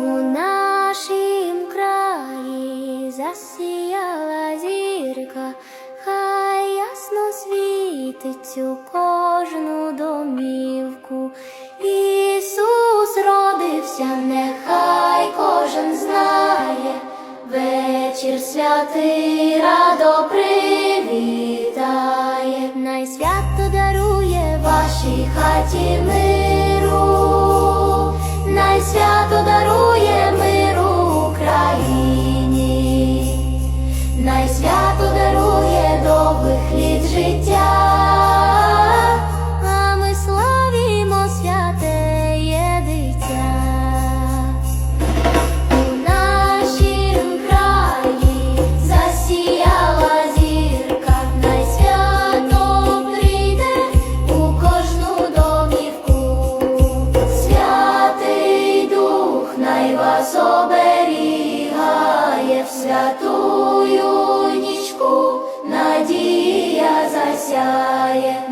У нашім краї засіяла зірка, хай ясно світить кожну домівку. Ісус родився, нехай кожен знає, вечір святий радо привітає, най свято дарує вашій хаті миру, най оберігає в святую нічку, надія засяє.